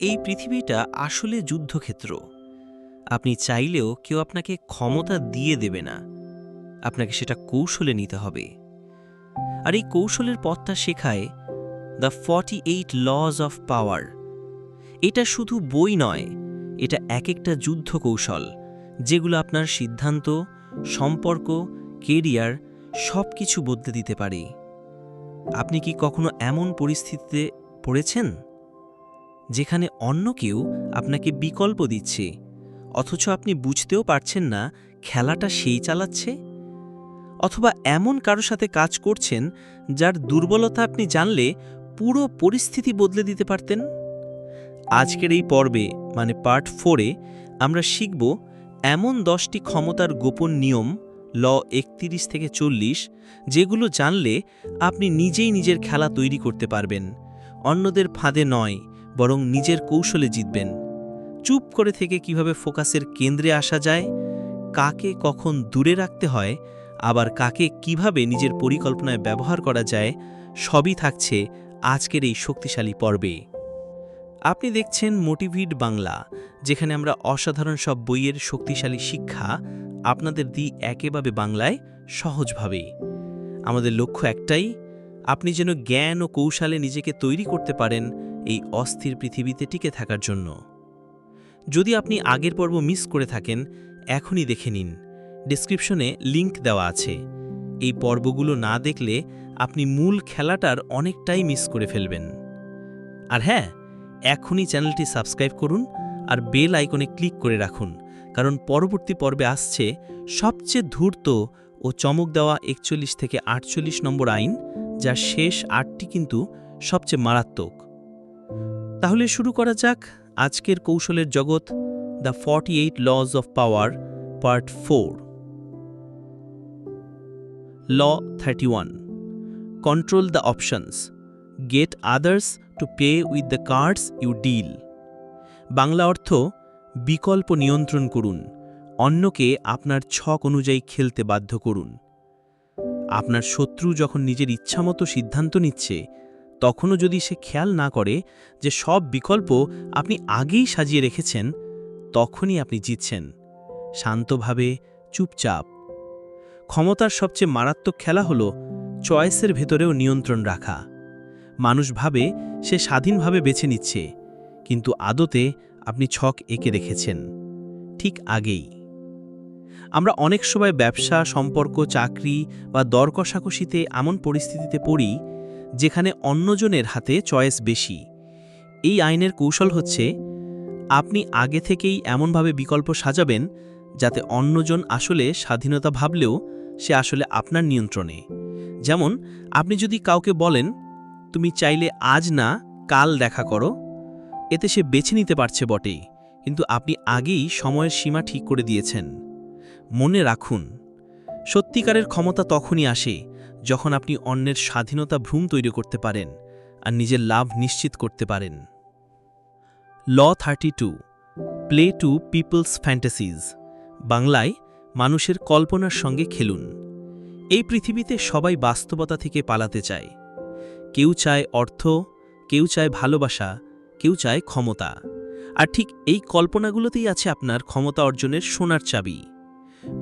এই পৃথিবীটা আসলে যুদ্ধক্ষেত্র। আপনি চাইলেও কেউ আপনাকে ক্ষমতা দিয়ে দেবে না। আপনাকে সেটা কৌশলে নিতে হবে। আর এই কৌশলের পথটা শেখায় the forty eight laws of power এটা শুধু বই নয়, এটা এক একটা যুদ্ধ কৌশল, যেগুলো আপনার সিদ্ধান্ত, সম্পর্ক কেরিয়ার সব কিছু বদলে দিতে পারে। আপনি কি কখনো এমন পরিস্থিতিতে পড়েছেন? যেখানে অন্য কেউ আপনাকে বিকল্প দিচ্ছে, অথচ আপনি বুঝতেও পারছেন না খেলাটা সেই চালাচ্ছে? অথবা এমন কারও সাথে কাজ করছেন যার দুর্বলতা আপনি জানলে পুরো পরিস্থিতি বদলে দিতে পারতেন? আজকের এই পর্বে মানে পার্ট ফোরে, আমরা শিখব এমন দশটি ক্ষমতার গোপন নিয়ম, ল একতিরিশ থেকে চল্লিশ, যেগুলো জানলে আপনি নিজেই নিজের খেলা তৈরি করতে পারবেন। অন্যদের ফাঁদে নয় বরং নিজের কৌশলে জিতবেন। চুপ করে থেকে কীভাবে ফোকাসের কেন্দ্রে আসা যায়, কাকে কখন দূরে রাখতে হয়, আবার কাকে কীভাবে নিজের পরিকল্পনায় ব্যবহার করা যায়, সবই থাকছে আজকের এই শক্তিশালী পর্বে। আপনি দেখছেন মোটিভিট বাংলা, যেখানে আমরা অসাধারণ সব বইয়ের শক্তিশালী শিক্ষা আপনাদের দিই একেভাবে বাংলায় সহজভাবে। আমাদের লক্ষ্য একটাই, আপনি যেন জ্ঞান ও কৌশলে নিজেকে তৈরি করতে পারেন এই অস্থির পৃথিবীতে টিকে থাকার জন্য। যদি আপনি আগের পর্ব মিস করে থাকেন, এখনই দেখে নিন। ডিসক্রিপশনে লিংক দেওয়া আছে। এই পর্বগুলো না দেখলে আপনি মূল খেলাটার অনেকটাই মিস করে ফেলবেন। আর হ্যাঁ এখনই চ্যানেলটি সাবস্ক্রাইব করুন আর বেল আইকনে ক্লিক করে রাখুন, কারণ পরবর্তী পর্বে আসছে সবচেয়ে ধূর্ত ও চমক দেওয়া একচল্লিশ থেকে আটচল্লিশ নম্বর আইন, যার শেষ আটটি কিন্তু সবচেয়ে মারাত্মক। তাহলে শুরু করা যাক আজকের কৌশলের জগৎ the forty eight laws of power part four law thirty one control the options get others to pay with the cards you deal Bangla অর্থ, বিকল্প নিয়ন্ত্রণ করুন। অন্যকে আপনার ছক অনুযায়ী খেলতে বাধ্য করুন। আপনার শত্রু যখন নিজের ইচ্ছামতো সিদ্ধান্ত নিচ্ছে তখনও যদি সে খেয়াল না করে যে সব বিকল্প আপনি আগেই সাজিয়ে রেখেছেন, তখনই আপনি জিতছেন। শান্তভাবে, চুপচাপ। ক্ষমতার সবচেয়ে মারাত্মক খেলা হল চয়েসের ভেতরেও নিয়ন্ত্রণ রাখা। মানুষ ভাবে সে স্বাধীনভাবে বেছে নিচ্ছে, কিন্তু আদতে আপনি ছক এঁকে রেখেছেন, ঠিক আগেই। আমরা অনেক সময় ব্যবসা, সম্পর্ক, চাকরি বা দর কষাকষিতে এমন পরিস্থিতিতে পড়ি যেখানে অন্যজনের হাতে চয়েস বেশি। এই আইনের কৌশল হচ্ছে, আপনি আগে থেকেই এমনভাবে বিকল্প সাজাবেন যাতে অন্যজন আসলে স্বাধীনতা ভাবলেও সে আসলে আপনার নিয়ন্ত্রণে। যেমন, আপনি যদি কাউকে বলেন, তুমি চাইলে আজ না, কাল দেখা করো। এতে সে বেছে নিতে পারছে বটেই, কিন্তু আপনি আগেই সময়ের সীমা ঠিক করে দিয়েছেন। মনে রাখুন, সত্যিকারের ক্ষমতা তখনই আসে যখন আপনি অন্যের স্বাধীনতা ভ্রূম তৈরি করতে পারেন আর নিজের লাভ নিশ্চিত করতে পারেন। Law thirty two, play to peoples fantasies বাংলায় মানুষের কল্পনার সঙ্গে খেলুন। এই পৃথিবীতে সবাই বাস্তবতা থেকে পালাতে চায়। কেউ চায় অর্থ, কেউ চায় ভালোবাসা, কেউ চায় ক্ষমতা। আর ঠিক এই কল্পনাগুলোতেই আছে আপনার ক্ষমতা অর্জনের সোনার চাবি।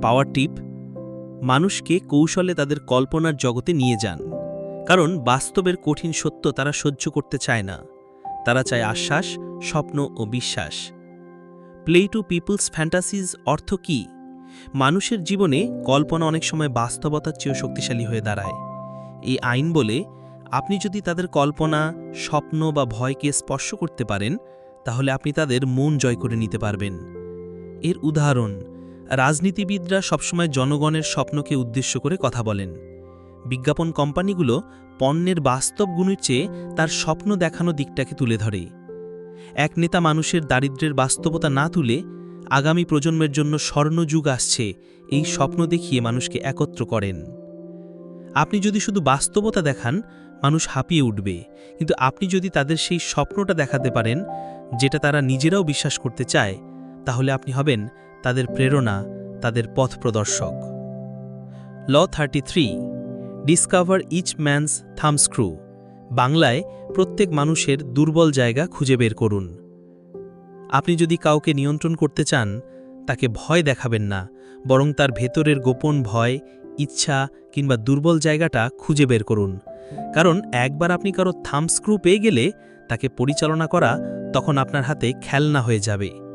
পাওয়ার টিপ মানুষকে কৌশলে তাদের কল্পনার জগতে নিয়ে যান। কারণ বাস্তবের কঠিন সত্য তারা সহ্য করতে চায় না। তারা চায় আশ্বাস, স্বপ্ন ও বিশ্বাস। প্লে টু পিপলস ফ্যান্টাসিজ অর্থ কী? মানুষের জীবনে কল্পনা অনেক সময় বাস্তবতার চেয়েও শক্তিশালী হয়ে দাঁড়ায়। এই আইন বলে আপনি যদি তাদের কল্পনা, স্বপ্ন বা ভয়কে স্পর্শ করতে পারেন, তাহলে আপনি তাদের মন জয় করে নিতে পারবেন। এর উদাহরণ রাজনীতিবিদরা সবসময় জনগণের স্বপ্নকে উদ্দেশ্য করে কথা বলেন। বিজ্ঞাপন কোম্পানিগুলো পণ্যের বাস্তব গুণের চেয়ে তার স্বপ্ন দেখানো দিকটাকে তুলে ধরে। এক নেতা মানুষের দারিদ্র্যের বাস্তবতা না তুলে আগামী প্রজন্মের জন্য স্বর্ণযুগ আসছে, এই স্বপ্ন দেখিয়ে মানুষকে একত্র করেন। আপনি যদি শুধু বাস্তবতা দেখান, মানুষ হাঁপিয়ে উঠবে। কিন্তু আপনি যদি তাদের সেই স্বপ্নটা দেখাতে পারেন, যেটা তারা নিজেরাও বিশ্বাস করতে চায়, তাহলে আপনি হবেন তাদের প্রেরণা, তাদের পথ প্রদর্শক। Law thirty three discover each man's thumbscrew বাংলায় প্রত্যেক মানুষের দুর্বল জায়গা খুঁজে বের করুন। আপনি যদি কাউকে নিয়ন্ত্রণ করতে চান, তাকে ভয় দেখাবেন না, বরং তার ভেতরের গোপন ভয়, ইচ্ছা কিংবা দুর্বল জায়গাটা খুঁজে বের করুন। কারণ একবার আপনি কারও থামস্ক্রু পেয়ে গেলে তাকে পরিচালনা করা তখন আপনার হাতে খেলনা হয়ে যাবে।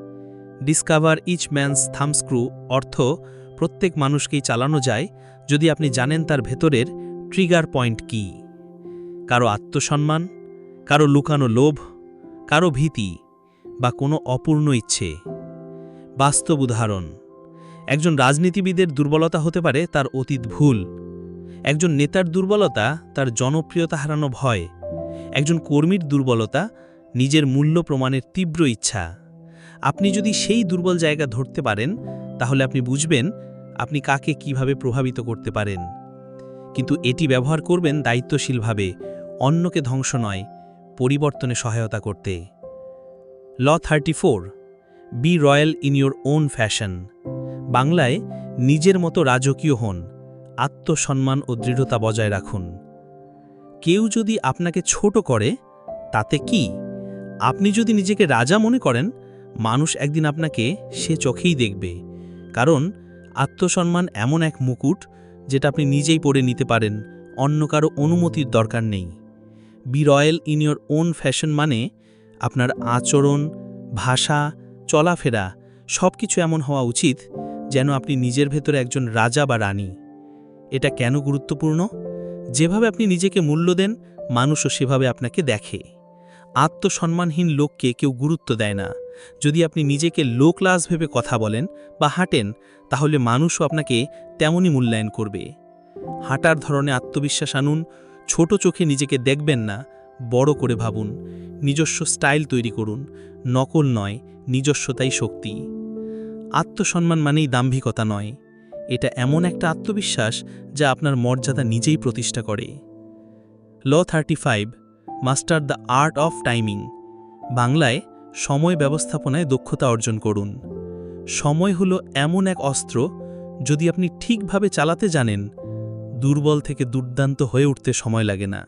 ডিসকভার ইচ ম্যানস থামস্ক্রু অর্থ, প্রত্যেক মানুষকেই চালানো যায় যদি আপনি জানেন তার ভেতরের ট্রিগার পয়েন্ট কি। কারও আত্মসম্মান, কারও লুকানো লোভ, কারও ভীতি বা কোনো অপূর্ণ ইচ্ছে। বাস্তব উদাহরণ, একজন রাজনীতিবিদের দুর্বলতা হতে পারে তার অতীত ভুল, একজন নেতার দুর্বলতা তার জনপ্রিয়তা হারানো ভয়, একজন কর্মীর দুর্বলতা নিজের মূল্য প্রমাণের তীব্র ইচ্ছা। আপনি যদি সেই দুর্বল জায়গা ধরতে পারেন, তাহলে আপনি বুঝবেন আপনি কাকে কীভাবে প্রভাবিত করতে পারেন। কিন্তু এটি ব্যবহার করবেন দায়িত্বশীলভাবে, অন্যকে ধ্বংস নয়, পরিবর্তনে সহায়তা করতে। Law thirty be royal in your own fashion. বাংলায় নিজের মতো রাজকীয় হন, আত্মসম্মান ও দৃঢ়তা বজায় রাখুন। কেউ যদি আপনাকে ছোট করে, তাতে কি? আপনি যদি নিজেকে রাজা মনে করেন মানুষ একদিন আপনাকে সে চোখেই দেখবে, কারণ আত্মসম্মান এমন এক মুকুট যেটা আপনি নিজেই পরে নিতে পারেন, অন্য কারও অনুমতির দরকার নেই। Be royal in your own fashion মানে আপনার আচরণ, ভাষা, চলাফেরা সব কিছু এমন হওয়া উচিত যেন আপনি নিজের ভেতরে একজন রাজা বা রানী। এটা কেন গুরুত্বপূর্ণ? যেভাবে আপনি নিজেকে মূল্য দেন, মানুষও সেভাবে আপনাকে দেখে। আত্মসম্মানহীন লোককে কেউ গুরুত্ব দেয় না। যদি আপনি নিজেকে লো ক্লাস ভেবে কথা বলেন বা হাঁটেন, তাহলে মানুষও আপনাকে তেমনই মূল্যায়ন করবে। হাঁটার ধরনে আত্মবিশ্বাস আনুন, ছোট চোখে নিজেকে দেখবেন না, বড় করে ভাবুন, নিজস্ব স্টাইল তৈরি করুন, নকল নয়, নিজস্বতাই শক্তি। আত্মসম্মান মানেই দাম্ভিকতা নয়। এটা এমন একটা আত্মবিশ্বাস যা আপনার মর্যাদা নিজেই প্রতিষ্ঠা করে। Law thirty five master the art of timing. বাংলায় সময় ব্যবস্থাপনায় দক্ষতা অর্জন করুন। সময় হলো এমন এক অস্ত্র, যদি আপনি ঠিকভাবে চালাতে জানেন, দুর্বল থেকে দুর্দান্ত হয়ে উঠতে সময় লাগে না।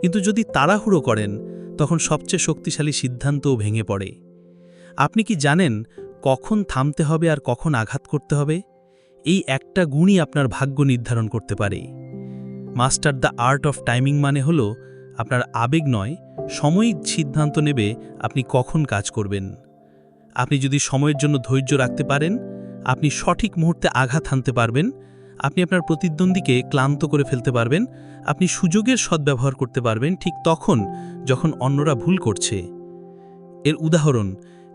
কিন্তু যদি তাড়াহুড়ো করেন, তখন সবচেয়ে শক্তিশালী সিদ্ধান্তও ভেঙে পড়ে। আপনি কি জানেন কখন থামতে হবে আর কখন আঘাত করতে হবে? এই একটা গুণই আপনার ভাগ্য নির্ধারণ করতে পারে। Master the art of timing মানে হল আপনার আবেগ নয়, সময়িক সিদ্ধান্ত নেবে আপনি কখন কাজ করবেন। আপনি যদি সময়ের জন্য ধৈর্য রাখতে পারেন, আপনি সঠিক মুহূর্তে আঘাত হানতে পারবেন, আপনি আপনার প্রতিদ্বন্দ্বীকে ক্লান্ত করে ফেলতে পারবেন, আপনি সুযোগের সদ্ব্যবহার করতে পারবেন ঠিক তখন যখন অন্যরা ভুল করছে। এর উদাহরণ,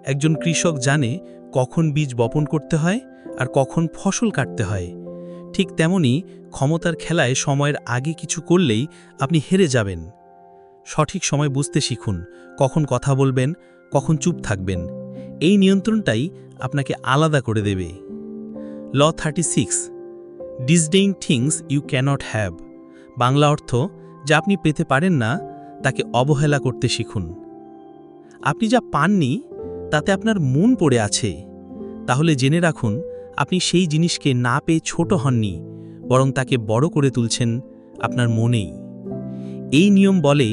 একজন কৃষক জানে কখন বীজ বপন করতে হয় আর কখন ফসল কাটতে হয়। ঠিক তেমনি ক্ষমতার খেলায় সময়ের আগে কিছু করলেই আপনি হেরে যাবেন। সঠিক সময় বুঝতে শিখুন, কখন কথা বলবেন, কখন চুপ থাকবেন। এই নিয়ন্ত্রণটাই আপনাকে আলাদা করে দেবে। Law thirty six disdain things you cannot have Bangla অর্থ, যা আপনি পেতে পারেন না, তাকে অবহেলা করতে শিখুন। আপনি যা পাননি, তাতে আপনার মন পড়ে আছে। তাহলে জেনে রাখুন, আপনি সেই জিনিসকে না পেয়ে ছোট হননি, বরং তাকে বড় করে তুলছেন আপনার মনেই। এই নিয়ম বলে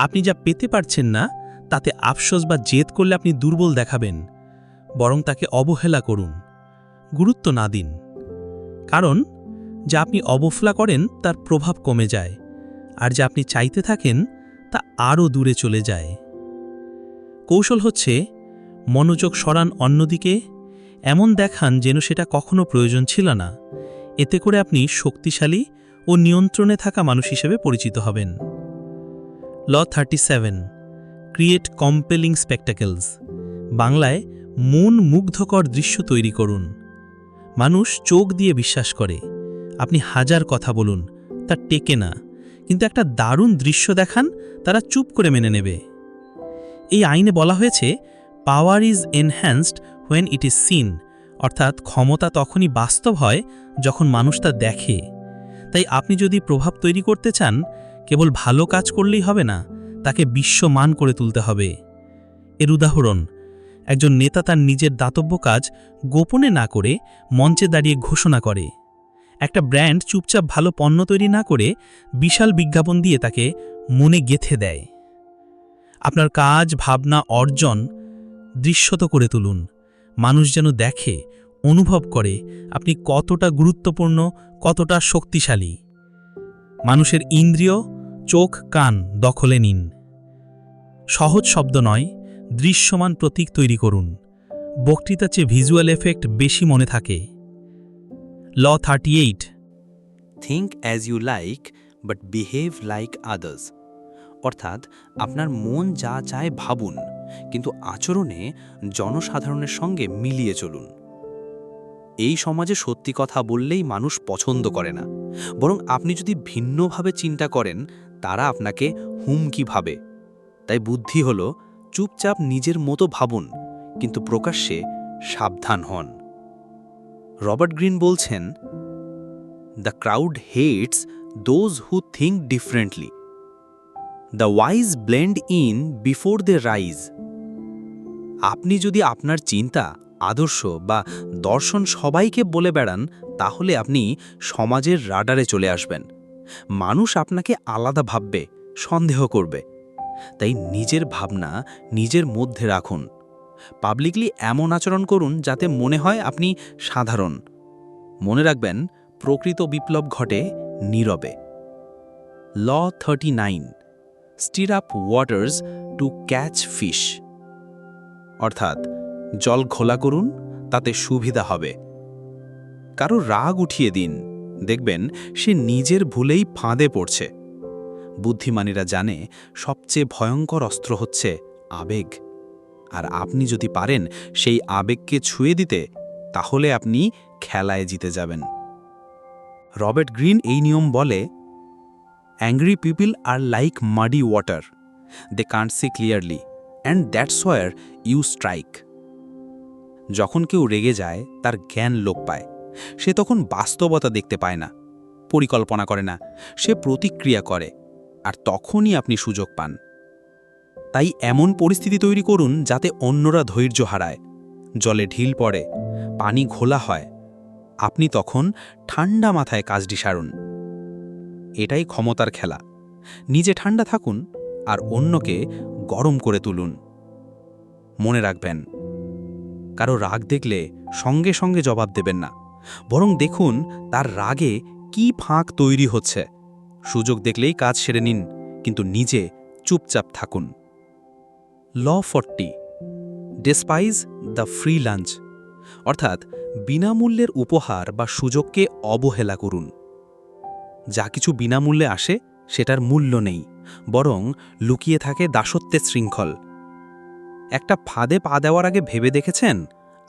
আপনি যা পেতে পারছেন না, তাতে আফসোস বা জেদ করলে আপনি দুর্বল দেখাবেন, বরং তাকে অবহেলা করুন। গুরুত্ব না দিন। কারণ, যা আপনি অবফলা করেন, তার প্রভাব কমে যায়, আর যা আপনি চাইতে থাকেন, তা আরও দূরে চলে যায়। কৌশল হচ্ছে, মনোযোগ সরান অন্যদিকে, এমন দেখান যেন সেটা কখনো প্রয়োজন ছিল না, এতে করে আপনি শক্তিশালী ও নিয়ন্ত্রণে থাকা মানুষ হিসেবে পরিচিত হবেন। Law thirty seven, create compelling spectacles. বাংলায় মন মুগ্ধকর দৃশ্য তৈরি করুন। মানুষ চোখ দিয়ে বিশ্বাস করে। আপনি হাজার কথা বলুন, তা টেকে না। কিন্তু একটা দারুণ দৃশ্য দেখান, তারা চুপ করে মেনে নেবে। এই আইনে বলা হয়েছে, power is enhanced when it is seen অর্থাৎ ক্ষমতা তখনই বাস্তব হয় যখন মানুষ তা দেখে। তাই আপনি যদি প্রভাব তৈরি করতে চান কেবল ভালো কাজ করলেই হবে না, তাকে বিশ্বমান করে তুলতে হবে। এর উদাহরণ, একজন নেতা তার নিজের দাতব্য কাজ গোপনে না করে মঞ্চে দাঁড়িয়ে ঘোষণা করে। একটা ব্র্যান্ড চুপচাপ ভালো পণ্য তৈরি না করে বিশাল বিজ্ঞাপন দিয়ে তাকে মনে গেথে দেয়। আপনার কাজ, ভাবনা, অর্জন দৃশ্যত করে তুলুন। মানুষ যেন দেখে, অনুভব করে আপনি কতটা গুরুত্বপূর্ণ, কতটা শক্তিশালী। মানুষের ইন্দ্রিয় চোখ কান দখলে নিন। সহজ শব্দ নয়, দৃশ্যমান প্রতীক তৈরি করুন। বক্তৃতার চেয়ে ভিজুয়াল এফেক্ট বেশি মনে থাকে। Law thirty eight think as you like but behave like others অর্থাৎ, আপনার মন যা চায় ভাবুন, কিন্তু আচরণে জনসাধারণের সঙ্গে মিলিয়ে চলুন। এই সমাজে সত্যি কথা বললেই মানুষ পছন্দ করে না। বরং আপনি যদি ভিন্নভাবে চিন্তা করেন তারা আপনাকে হুমকি ভাবে। তাই বুদ্ধি হল, চুপচাপ নিজের মতো ভাবুন, কিন্তু প্রকাশ্যে সাবধান হন। রবার্ট গ্রিন বলছেন the crowd hates those who think differently the wise blend in before the rise আপনি যদি আপনার চিন্তা, আদর্শ বা দর্শন সবাইকে বলে বেড়ান, তাহলে আপনি সমাজের রাডারে চলে আসবেন। মানুষ আপনাকে আলাদা ভাববে, সন্দেহ করবে। তাই নিজের ভাবনা নিজের মধ্যে রাখুন। পাবলিকলি এমন আচরণ করুন যাতে মনে হয় আপনি সাধারণ। মনে রাখবেন, প্রকৃত বিপ্লব ঘটে নীরবে। Law thirty nine, stir up waters to catch fish. অর্থাৎ, জল খোলা করুন, তাতে সুবিধা হবে। কারও রাগ উঠিয়ে দিন। দেখবেন সে নিজের ভুলেই ফাঁদে পড়ছে। বুদ্ধিমানীরা জানে সবচেয়ে ভয়ঙ্কর অস্ত্র হচ্ছে আবেগ। আর আপনি যদি পারেন সেই আবেগকে ছুঁয়ে দিতে, তাহলে আপনি খেলায় জিতে যাবেন। রবার্ট গ্রিন এই নিয়ম বলে angry people are like muddy water they can't see clearly and that's where you strike যখন কেউ রেগে যায়, তার জ্ঞান লোপ পায়। সে তখন বাস্তবতা দেখতে পায় না, পরিকল্পনা করে না, সে প্রতিক্রিয়া করে, আর তখনই আপনি সুযোগ পান। তাই এমন পরিস্থিতি তৈরি করুন যাতে অন্যরা ধৈর্য হারায়, জলে ঢিল পড়ে, পানি ঘোলা হয়। আপনি তখন ঠান্ডা মাথায় কাজটি সারুন। এটাই ক্ষমতার খেলা। নিজে ঠান্ডা থাকুন আর অন্যকে গরম করে তুলুন। মনে রাখবেন, কারও রাগ দেখলে সঙ্গে সঙ্গে জবাব দেবেন না। বরং দেখুন তার রাগে কি ফাঁক তৈরি হচ্ছে। সুযোগ দেখলেই কাজ সেরে নিন, কিন্তু নিজে চুপচাপ থাকুন। Law forty, despise the free lunch, অর্থাৎ বিনামূল্যের উপহার বা সুযোগকে অবহেলা করুন। যা কিছু বিনামূল্যে আসে, সেটার মূল্য নেই, বরং লুকিয়ে থাকে দাসত্বের শৃঙ্খল। একটা ফাঁদে পা দেওয়ার আগে ভেবে দেখেছেন?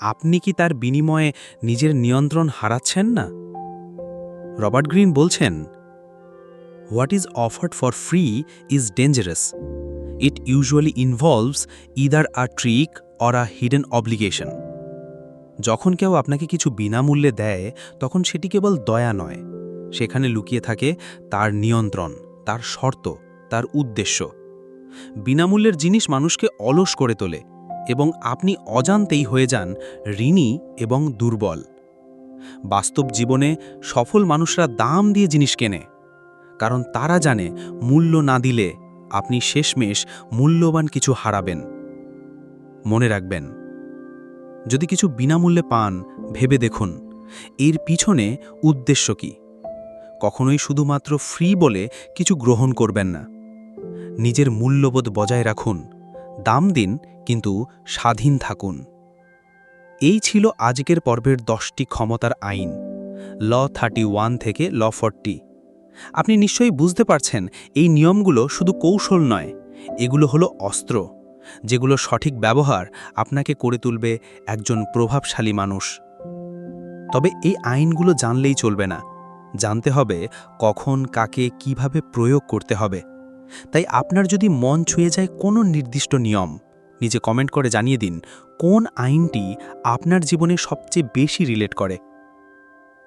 আপনি কি তার বিনিময়ে নিজের নিয়ন্ত্রণ হারাচ্ছেন না? রবার্ট গ্রিন বলছেন what is offered for free is dangerous it usually involves either a trick or a hidden obligation যখন কেউ আপনাকে কিছু বিনামূল্যে দেয়, তখন সেটি কেবল দয়া নয়। সেখানে লুকিয়ে থাকে তার নিয়ন্ত্রণ, তার শর্ত, তার উদ্দেশ্য। বিনামূল্যের জিনিস মানুষকে অলস করে তোলে। এবং আপনি অজান্তেই হয়ে যান ঋণী এবং দুর্বল। বাস্তব জীবনে সফল মানুষরা দাম দিয়ে জিনিস কেনে, কারণ তারা জানে মূল্য না দিলে আপনি শেষমেশ মূল্যবান কিছু হারাবেন। মনে রাখবেন, যদি কিছু বিনামূল্যে পান, ভেবে দেখুন, এর পিছনে উদ্দেশ্য কি? কখনোই শুধুমাত্র ফ্রি বলে কিছু গ্রহণ করবেন না। নিজের মূল্যবোধ বজায় রাখুন দাম দিন, কিন্তু স্বাধীন থাকুন। এই ছিল আজকের পর্বের দশটি ক্ষমতার আইন, ল থার্টি থেকে ল ফর্টি। আপনি নিশ্চয়ই বুঝতে পারছেন, এই নিয়মগুলো শুধু কৌশল নয়, এগুলো হলো অস্ত্র, যেগুলো সঠিক ব্যবহার আপনাকে করে তুলবে একজন প্রভাবশালী মানুষ। তবে এই আইনগুলো জানলেই চলবে না, জানতে হবে কখন, কাকে, কীভাবে প্রয়োগ করতে হবে। তাই আপনার যদি মন ছুঁয়ে যায় কোনো নির্দিষ্ট নিয়ম, নিজে কমেন্ট করে জানিয়ে দিন, কোন আইনটি আপনার জীবনে সবচেয়ে বেশি রিলেট করে।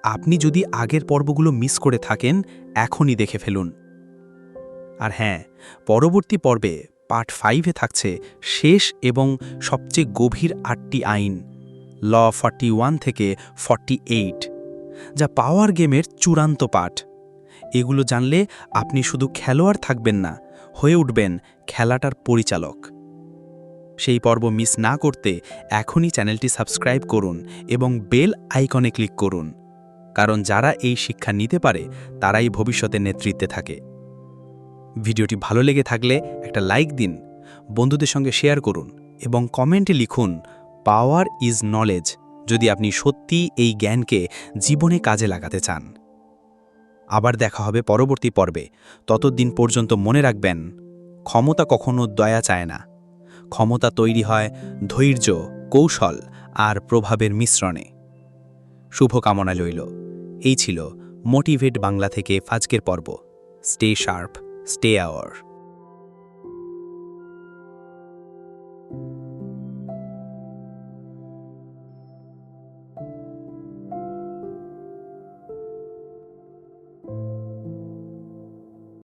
আপনি যদি আগের পর্বগুলো মিস করে থাকেন, এখনই দেখে ফেলুন। আর হ্যাঁ পরবর্তী পর্বে পার্ট ফাইভে থাকছে শেষ এবং সবচেয়ে গভীর আটটি আইন ল ফর্টি থেকে ফর্টি যা পাওয়ার গেমের চূড়ান্ত পাঠ। এগুলো জানলে আপনি শুধু খেলোয়াড় থাকবেন না, হয়ে উঠবেন খেলাটার পরিচালক। সেই পর্ব মিস না করতে এখনই চ্যানেলটি সাবস্ক্রাইব করুন এবং বেল আইকনে ক্লিক করুন, কারণ যারা এই শিক্ষা নিতে পারে, তারাই ভবিষ্যতে নেতৃত্বে থাকে। ভিডিওটি ভালো লেগে থাকলে একটা লাইক দিন, বন্ধুদের সঙ্গে শেয়ার করুন এবং কমেন্টে লিখুন, পাওয়ার ইজ নলেজ যদি আপনি সত্যি এই জ্ঞানকে জীবনে কাজে লাগাতে চান। আবার দেখা হবে পরবর্তী পর্বে। ততদিন পর্যন্ত মনে রাখবেন, ক্ষমতা কখনো দয়া চায় না। ক্ষমতা তৈরি হয় ধৈর্য, কৌশল আর প্রভাবের মিশ্রণে। শুভকামনা লইল এই ছিল মোটিভেট বাংলা থেকে ফাজকের পর্ব। Stay sharp stay hour